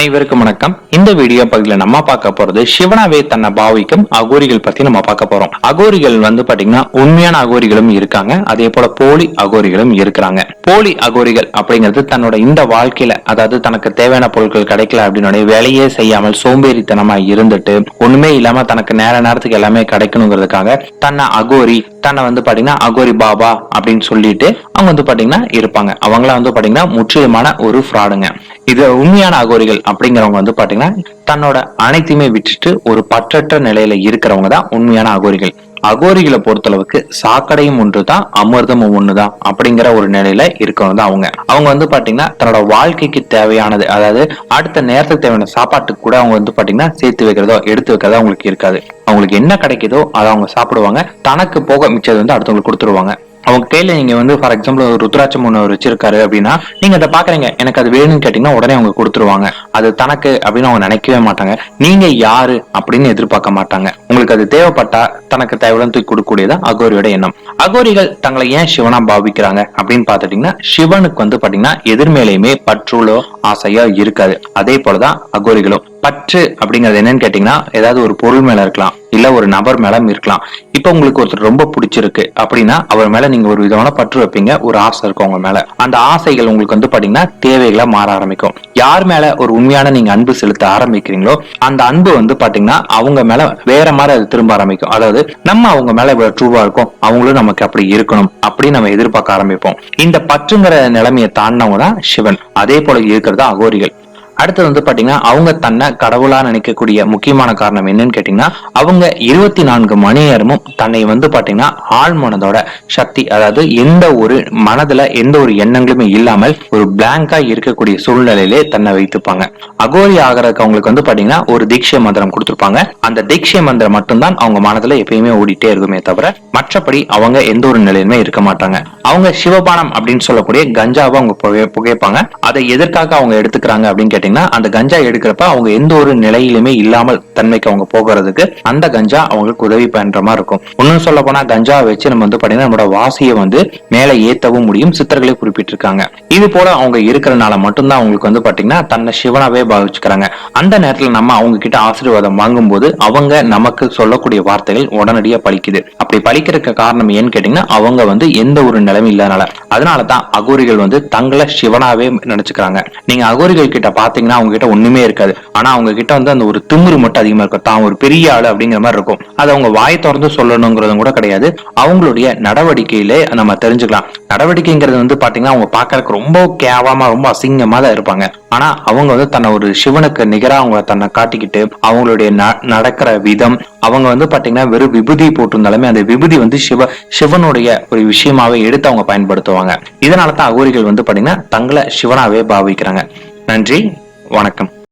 அனைவருக்கும் வணக்கம். இந்த வீடியோ பகுதியில் நம்ம பார்க்க போறது சிவனாவே தன்னை பாவிக்கும் அகோரிகள் பத்தி நம்ம பார்க்க போறோம். அகோரிகள் வந்து பாத்தீங்கன்னா உண்மையான அகோரிகளும் இருக்காங்க. அதே போல போலி அகோரிகளும் இருக்கிறாங்க. போலி அகோரிகள் அப்படிங்கிறது தன்னோட இந்த வாழ்க்கையில அதாவது தனக்கு தேவையான பொருட்கள் கிடைக்கல அப்படின்னு வேலையே செய்யாமல் சோம்பேறித்தனமா இருந்துட்டு ஒண்ணுமே இல்லாம தனக்கு நேர நேரத்துக்கு எல்லாமே கிடைக்கணுங்கிறதுக்காக தன்னை அகோரி தன்னை வந்து பாத்தீங்கன்னா அகோரி பாபா அப்படின்னு சொல்லிட்டு அவங்க வந்து பாத்தீங்கன்னா இருப்பாங்க. அவங்கள வந்து பாத்தீங்கன்னா முற்றிலுமான ஒரு ஃப்ராடுங்க இது உண்மையான அகோரிகள் அப்படிங்கிறவங்க வந்து பாத்தீங்கன்னா தன்னோட அனைத்தையுமே விட்டுட்டு ஒரு பற்றற்ற நிலையில இருக்கிறவங்க தான் உண்மையான அகோரிகள். அகோரிகளை பொறுத்தளவுக்கு சாக்கடையும் ஒன்றுதான் அமிர்தமும் ஒண்ணுதான் அப்படிங்கிற ஒரு நிலையில இருக்கவங்க தான் அவங்க. அவங்க வந்து பாத்தீங்கன்னா தன்னோட வாழ்க்கைக்கு தேவையானது அதாவது அடுத்த நேரத்துக்கு தேவையான சாப்பாட்டுக்கு கூட அவங்க வந்து பாத்தீங்கன்னா சேர்த்து வைக்கிறதோ எடுத்து வைக்கிறதோ அவங்களுக்கு இருக்காது. அவங்களுக்கு என்ன கிடைக்குதோ அதை அவங்க சாப்பிடுவாங்க. தனக்கு போக மிச்சது வந்து அடுத்தவங்களுக்கு கொடுத்துருவாங்க. அவங்க கையில நீங்க வந்து ஃபார் எக்ஸாம்பிள் ஒரு ருத்ராட்சம் ஒன்று வச்சிருக்காரு அப்படின்னா நீங்க அதை பாக்குறீங்க. எனக்கு அது வேணும்னு கேட்டீங்கன்னா உடனே அவங்க கொடுத்துருவாங்க. அது தனக்கு அப்படின்னு அவங்க நினைக்கவே மாட்டாங்க. நீங்க யாரு அப்படின்னு எதிர்பார்க்க மாட்டாங்க. உங்களுக்கு அது தேவைப்பட்டா தனக்கு தேவையான தூக்கி கொடுக்கக்கூடியது அகோரியோட எண்ணம். அகோரிகள் தங்களை ஏன் சிவனா பாவிக்கிறாங்க அப்படின்னு பாத்துட்டீங்கன்னா சிவனுக்கு வந்து பாத்தீங்கன்னா எதிர்மேலையுமே பற்றுளோ ஆசையோ இருக்காது. அதே போலதான் அகோரிகளும். பற்று அப்படிங்கிறது என்னன்னு கேட்டீங்கன்னா ஏதாவது ஒரு பொருள் மேல இருக்கலாம் இல்ல ஒரு நபர் மேல இருக்கலாம். இப்ப உங்களுக்கு ஒருத்தர் ரொம்ப பிடிச்சிருக்கு அப்படின்னா அவர் மேல நீங்க ஒரு விதமான பற்று வைப்பீங்க ஒரு ஆசை இருக்கும் உங்க மேல. அந்த ஆசைகள் உங்களுக்கு வந்து பாத்தீங்கன்னா தேவைகளா மாற ஆரம்பிக்கும். யார் மேல ஒரு உண்மையான நீங்க அன்பு செலுத்த ஆரம்பிக்கிறீங்களோ அந்த அன்பு வந்து பாத்தீங்கன்னா அவங்க மேல வேற மாதிரி அது திரும்ப ஆரம்பிக்கும். அதாவது நம்ம அவங்க மேல இவ்வளவு ட்ரூவா இருக்கும் அவங்களும் நமக்கு அப்படி இருக்கணும் அப்படின்னு நம்ம எதிர்பார்க்க ஆரம்பிப்போம். இந்த பற்றுங்கிற நிலைமையை தாண்டினவங்க தான் சிவன். அதே போல இருக்கிறது அகோரிகள். அடுத்தது வந்து பாத்தீங்கன்னா அவங்க தன்னை கடவுளா நினைக்கக்கூடிய முக்கியமான காரணம் என்னன்னு கேட்டீங்கன்னா அவங்க இருபத்தி நான்கு மணி நேரமும் தன்னை வந்து பாத்தீங்கன்னா ஆள் மனதோட சக்தி அதாவது எந்த ஒரு மனதுல எந்த ஒரு எண்ணங்களுமே இல்லாமல் ஒரு பிளாங்கா இருக்கக்கூடிய சூழ்நிலையிலே தன்னை வைத்துப்பாங்க. அகோரி ஆகிறதுக்கு அவங்களுக்கு வந்து பாத்தீங்கன்னா ஒரு தீட்சை மந்திரம் கொடுத்திருப்பாங்க. அந்த தீட்சை மந்திரம் மட்டும்தான் அவங்க மனதுல எப்பயுமே ஓடிட்டே இருக்குமே தவிர மற்றபடி அவங்க எந்த ஒரு நிலையிலுமே இருக்க மாட்டாங்க. அவங்க சிவபானம் அப்படின்னு சொல்லக்கூடிய கஞ்சாவை அவங்க புகை புகைப்பாங்க. அதை எதற்காக அவங்க எடுத்துக்கிறாங்க அப்படின்னு கேட்டீங்கன்னா பாத்தீங்கன்னா அந்த கஞ்சா எடுக்கிறப்ப அவங்க எந்த ஒரு நிலையிலுமே இல்லாமல் தன்மைக்கு அவங்க போகிறதுக்கு அந்த கஞ்சா அவங்களுக்கு உதவி பண்ற மாதிரி இருக்கும். இன்னும் சொல்ல போனா கஞ்சா வச்சு நம்ம வந்து பாத்தீங்கன்னா நம்மளோட வாசியை வந்து மேல ஏத்தவும் முடியும் சித்தர்களே குறிப்பிட்டிருக்காங்க. இது போல அவங்க இருக்கிறனால மட்டும்தான் அவங்களுக்கு வந்து பாத்தீங்கன்னா தன்னை சிவனாவே பாவிச்சுக்கிறாங்க. அந்த நேரத்துல நம்ம அவங்க கிட்ட ஆசீர்வாதம் வாங்கும்போது அவங்க நமக்கு சொல்லக்கூடிய வார்த்தைகள் உடனடியா பழிக்குது அப்படி பழிக்கிறதுக்கு காரணம் ஏன்னு கேட்டீங்கன்னா அவங்க வந்து எந்த ஒரு நிலைமை இல்லாதனால. அதனாலதான் அகோரிகள் வந்து தங்களை சிவனாவே நினைச்சுக்கிறாங்க. நீங்க அகோரிகள் கிட்ட பாத்தீங்கன்னா அவங்க கிட்ட ஒண்ணுமே இருக்காது. ஆனா அவங்க கிட்ட வந்து அந்த ஒரு திமிரு மட்டும் அதிகமா இருக்கும். தான் ஒரு பெரிய ஆளு அப்படிங்கிற மாதிரி இருக்கும். அது அவங்க வாய் திறந்து சொல்லணுங்கிறதும் கூட கிடையாது. அவங்களுடைய நடவடிக்கையிலே நம்ம தெரிஞ்சுக்கலாம். நடவடிக்கைங்கிறது வந்து பாத்தீங்கன்னா அவங்க பாக்குறதுக்கு ரொம்ப கேவலமா ரொம்ப அசிங்கமா தான் இருப்பாங்க. ஆனா அவங்க வந்து தன்னை ஒரு சிவனுக்கு நிகரா அவங்க தன்னை காட்டிக்கிட்டு அவங்களுடைய ந- நடக்கிற விதம் அவங்க வந்து பாத்தீங்கன்னா வெறும் விபூதி போட்டிருந்தாலுமே அந்த விபூதி வந்து சிவ சிவனுடைய ஒரு விஷயமாவே எடுத்து அவங்க பயன்படுத்துவாங்க. இதனால தான் அகோரிகள் வந்து பாத்தீங்கன்னா தங்களை சிவனாவே பாவிக்கிறாங்க. நன்றி. வணக்கம்.